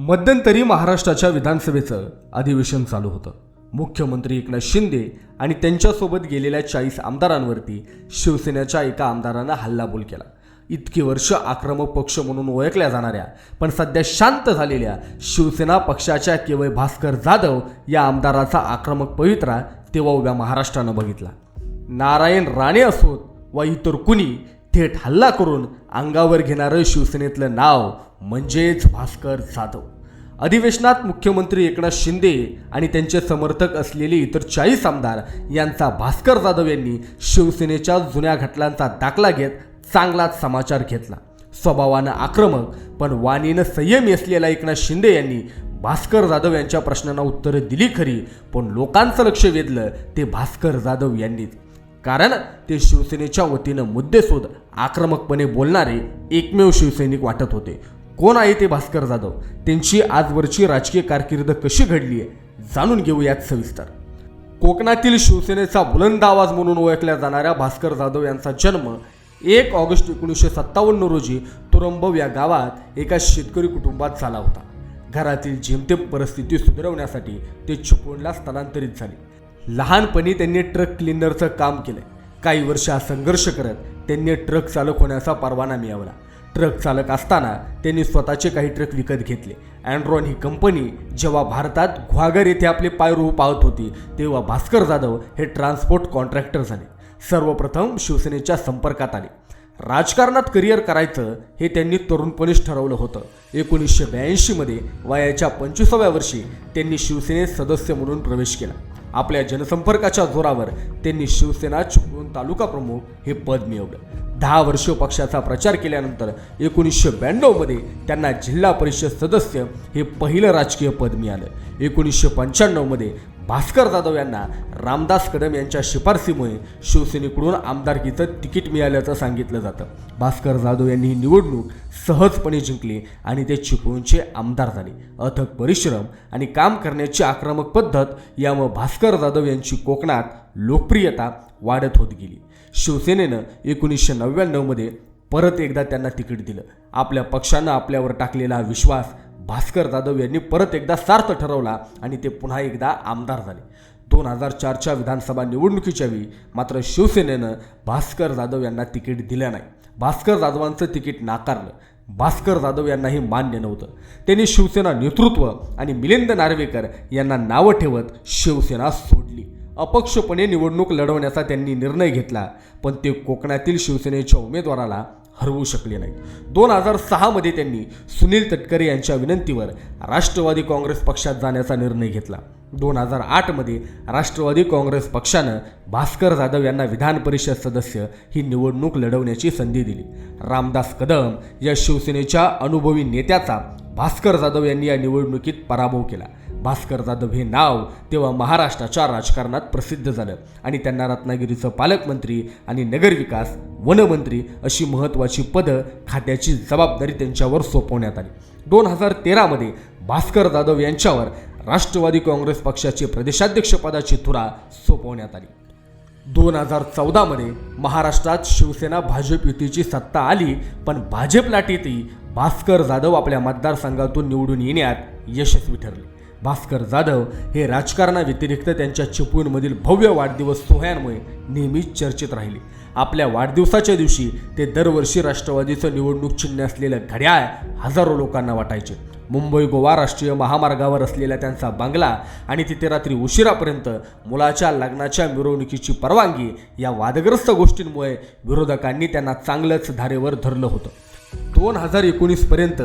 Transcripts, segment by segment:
मध्यंतरी महाराष्ट्राच्या विधानसभेचं अधिवेशन चालू होतं. मुख्यमंत्री एकनाथ शिंदे आणि त्यांच्यासोबत गेलेल्या चाळीस आमदारांवरती शिवसेनेच्या एका आमदारानं हल्लाबोल केला. इतकी वर्ष आक्रमक पक्ष म्हणून ओळखल्या जाणाऱ्या पण सध्या शांत झालेल्या शिवसेना पक्षाच्या केवळ भास्कर जाधव या आमदाराचा आक्रमक पवित्रा तेव्हा उभ्या महाराष्ट्रानं बघितला. नारायण राणे असोत वा इतर कुणी थेट हल्ला करून अंगावर घेणारं शिवसेनेतलं नाव म्हणजेच भास्कर जाधव. अधिवेशनात मुख्यमंत्री एकनाथ शिंदे आणि त्यांचे समर्थक असलेले इतर चाळीस आमदार यांचा भास्कर जाधव यांनी शिवसेनेच्या जुन्या घटलांचा दाखला घेत चांगलाच समाचार घेतला. स्वभावानं आक्रमक पण वाणीनं संयमी असलेला एकनाथ शिंदे यांनी भास्कर जाधव यांच्या प्रश्नांना उत्तरं दिली खरी पण लोकांचं लक्ष वेधलं ते भास्कर जाधव यांनीच. कारण ते शिवसेनेच्या वतीनं मुद्देसूद आक्रमकपणे बोलणारे एकमेव शिवसैनिक वाटत होते. कोण आहे ते भास्कर जाधव? त्यांची आजवरची राजकीय कारकीर्द कशी घडली आहे जाणून घेऊयात सविस्तर. कोकणातील शिवसेनेचा बुलंद आवाज म्हणून ओळखल्या जाणाऱ्या भास्कर जाधव यांचा जन्म एक ऑगस्ट एकोणीसशे सत्तावन्न रोजी तुरंबव या गावात एका शेतकरी कुटुंबात झाला होता. घरातील जेमतेम परिस्थिती सुधारवण्यासाठी ते चिपळूणला स्थलांतरित झाले. लहानपणी त्यांनी ट्रक क्लिनरचं काम केलं काही वर्ष हा संघर्ष करत त्यांनी ट्रक चालक होण्याचा परवाना मिळवला. ट्रक चालक असताना त्यांनी स्वतःचे काही ट्रक विकत घेतले. अँड्रॉन ही कंपनी जेव्हा भारतात गुहागर येथे आपले पाय रोव पाहत होती तेव्हा भास्कर जाधव हे ट्रान्सपोर्ट कॉन्ट्रॅक्टर झाले. सर्वप्रथम शिवसेनेच्या संपर्कात आले. राजकारणात करिअर करायचं हे त्यांनी तरुणपणीच ठरवलं होतं. एकोणीसशे ब्याऐंशीमध्ये वयाच्या पंचवीसाव्या वर्षी त्यांनी शिवसेनेत सदस्य म्हणून प्रवेश केला. आपल्या जनसंपर्काच्या जोरावर त्यांनी शिवसेना तालुका प्रमुख हे पद मिळवलं दहा वर्ष पक्षाचा प्रचार केल्यानंतर एकोणीसशे ब्याण्णवमध्ये त्यांना जिल्हा परिषद सदस्य हे पहिलं राजकीय पद मिळालं. एकोणीसशे पंच्याण्णवमध्ये भास्कर जाधव यांना रामदास कदम यांच्या शिफारसीमुळे शिवसेनेकडून आमदारकीचं तिकीट मिळाल्याचं सांगितलं जातं. भास्कर जाधव यांनी ही निवडणूक सहजपणे जिंकली आणि ते चिपळूणचे आमदार झाले. अथक परिश्रम आणि काम करण्याची आक्रमक पद्धत यामुळे भास्कर जाधव यांची कोकणात लोकप्रियता वाढत होत गेली. शिवसेनेनं एकोणीसशे नव्याण्णवमध्ये परत एकदा त्यांना तिकीट दिलं. आपल्या पक्षानं आपल्यावर टाकलेला विश्वास भास्कर जाधव यांनी परत एकदा सार्थ ठरवला आणि ते पुन्हा एकदा आमदार झाले. दोन हजार चारच्या विधानसभा निवडणुकीच्या वेळी मात्र शिवसेनेनं भास्कर जाधव यांना तिकीट दिलं नाही. भास्कर जाधवांचं तिकीट नाकारलं. भास्कर जाधव यांनाही मान्य नव्हतं. त्यांनी शिवसेना नेतृत्व आणि मिलिंद नार्वेकर यांना नावं ठेवत शिवसेना सोडली. अपक्षपणे निवडणूक लढवण्याचा त्यांनी निर्णय घेतला पण ते कोकणातील शिवसेनेच्या उमेदवाराला हरवू शकले नाही दोन हजार सहामध्ये त्यांनी सुनील तटकरे यांच्या विनंतीवर राष्ट्रवादी काँग्रेस पक्षात जाण्याचा निर्णय घेतला. दोन हजार आठमध्ये राष्ट्रवादी काँग्रेस पक्षानं भास्कर जाधव यांना विधान परिषद सदस्य ही निवडणूक लढवण्याची संधी दिली. रामदास कदम या शिवसेनेच्या अनुभवी नेत्याचा भास्कर जाधव यांनी या निवडणुकीत पराभव केला. भास्कर जाधव हे नाव तेव्हा महाराष्ट्राच्या राजकारणात प्रसिद्ध झालं. आणि त्यांना रत्नागिरीचं पालकमंत्री आणि नगरविकास वनमंत्री अशी महत्त्वाची पदं खात्याची जबाबदारी त्यांच्यावर सोपवण्यात आली. दोन हजार तेरामध्ये भास्कर जाधव यांच्यावर राष्ट्रवादी काँग्रेस पक्षाचे प्रदेशाध्यक्षपदाची धुरा सोपवण्यात आली. दोन हजार चौदामध्ये महाराष्ट्रात शिवसेना भाजप युतीची सत्ता आली पण भाजप लाटेतही भास्कर जाधव आपल्या मतदारसंघातून निवडून येण्यात यशस्वी ठरले. भास्कर जाधव हे राजकारणाव्यतिरिक्त त्यांच्या चिपळूणमधील भव्य वाढदिवस सोहळ्यांमुळे नेहमीच चर्चेत राहिले. आपल्या वाढदिवसाच्या दिवशी ते दरवर्षी राष्ट्रवादीचं निवडणूक चिन्ह असलेलं घड्याळ हजारो लोकांना वाटायचे. मुंबई गोवा राष्ट्रीय महामार्गावर असलेला त्यांचा बंगला आणि तिथे रात्री उशिरापर्यंत मुलाच्या लग्नाच्या मिरवणुकीची परवानगी या वादग्रस्त गोष्टींमुळे विरोधकांनी त्यांना चांगलंच धारेवर धरलं होतं. दोन हजार एकोणीसपर्यंत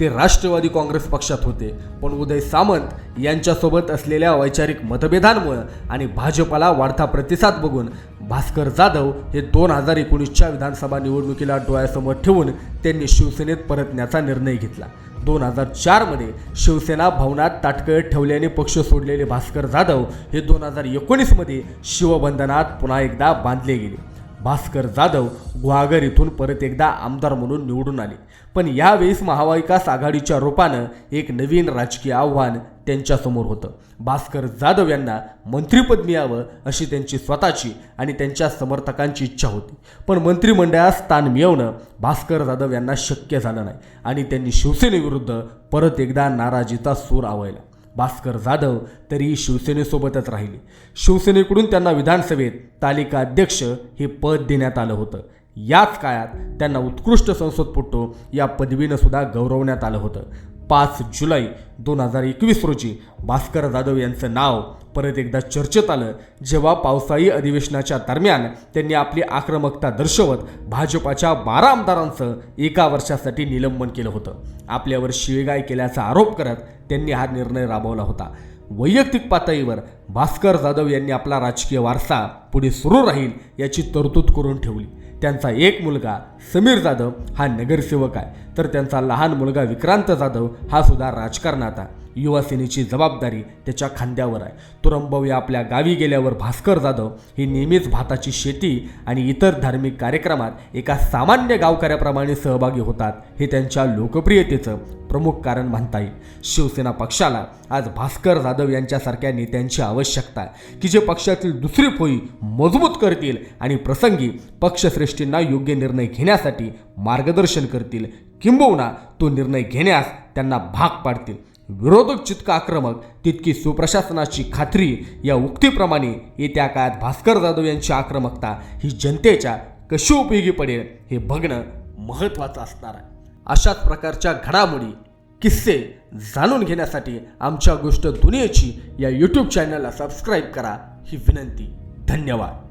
ते राष्ट्रवादी काँग्रेस पक्षात होते. पण उदय सामंत यांच्यासोबत असलेल्या वैचारिक मतभेदांमुळं आणि भाजपाला वाढता प्रतिसाद बघून भास्कर जाधव हे दोन हजार एकोणीसच्या विधानसभा निवडणुकीला डोळ्यासमोर ठेवून त्यांनी शिवसेनेत परतण्याचा निर्णय घेतला. दोन हजार चारमध्ये शिवसेना भवनात ताटकळत ठेवल्याने पक्ष सोडलेले भास्कर जाधव हे दोन हजार एकोणीसमध्ये शिवबंधनात पुन्हा एकदा बांधले गेले. भास्कर जाधव गुहागर इथून परत एकदा आमदार म्हणून निवडून आले. पण यावेळेस महाविकास आघाडीच्या रूपानं एक नवीन राजकीय आव्हान त्यांच्यासमोर होतं. भास्कर जाधव यांना मंत्रिपद मिळावं अशी त्यांची स्वतःची आणि त्यांच्या समर्थकांची इच्छा होती. पण मंत्रिमंडळात स्थान मिळवणं भास्कर जाधव यांना शक्य झालं नाही आणि त्यांनी शिवसेनेविरुद्ध परत एकदा नाराजीचा सूर आवळला भास्कर जाधव तरी शिवसेनेसोबतच राहिले. शिवसेनेकडून त्यांना विधानसभेत तालिका अध्यक्ष हे पद देण्यात आलं होतं. याच काळात त्यांना उत्कृष्ट संसदपटू या पदवीनं सुद्धा गौरवण्यात आलं होतं. पाच जुलै दोन हजार एकवीस रोजी भास्कर जाधव यांचं नाव परत एकदा चर्चेत आलं जेव्हा पावसाळी अधिवेशनाच्या दरम्यान त्यांनी आपली आक्रमकता दर्शवत भाजपाच्या बारा आमदारांचं एका वर्षासाठी निलंबन केलं होतं. आपल्यावर शिवेगाय केल्याचा आरोप करत त्यांनी हा निर्णय राबवला होता. वैयक्तिक पातळीवर भास्कर जाधव यांनी आपला राजकीय वारसा पुढे सुरू राहील याची तरतूद करून ठेवली. त्यांचा एक मुलगा समीर जाधव हा नगरसेवक आहे. तर त्यांचा लहान मुलगा विक्रांत जाधव हा सुद्धा राजकारणात आहे. युवासेनेची जबाबदारी त्याच्या खांद्यावर आहे. तुरंबव या आपल्या गावी गेल्यावर भास्कर जाधव हे नेहमीच भाताची शेती आणि इतर धार्मिक कार्यक्रमात एका सामान्य गावकऱ्याप्रमाणे सहभागी होतात हे त्यांच्या लोकप्रियतेचं प्रमुख कारण म्हणता येईल. शिवसेना पक्षाला आज भास्कर जाधव यांच्यासारख्या नेत्यांची आवश्यकता आहे की जे पक्षातील दुसरी फोई मजबूत करतील आणि प्रसंगी पक्षश्रेष्ठींना योग्य निर्णय घेण्यासाठी मार्गदर्शन करतील. किंबहुना तो निर्णय घेण्यास त्यांना भाग पाडतील. विरोधक जितका आक्रमक तितकी सुप्रशासनाची खात्री या उक्तीप्रमाणे येत्या काळात भास्कर जाधव यांची आक्रमकता ही जनतेच्या कशी उपयोगी पडेल हे बघणं महत्त्वाचं असणार आहे. अशाच प्रकारच्या घडामोडी किस्से जाणून घेण्यासाठी आमच्या गोष्ट दुनियेची या यूट्यूब चॅनलला सबस्क्राईब करा ही विनंती. धन्यवाद.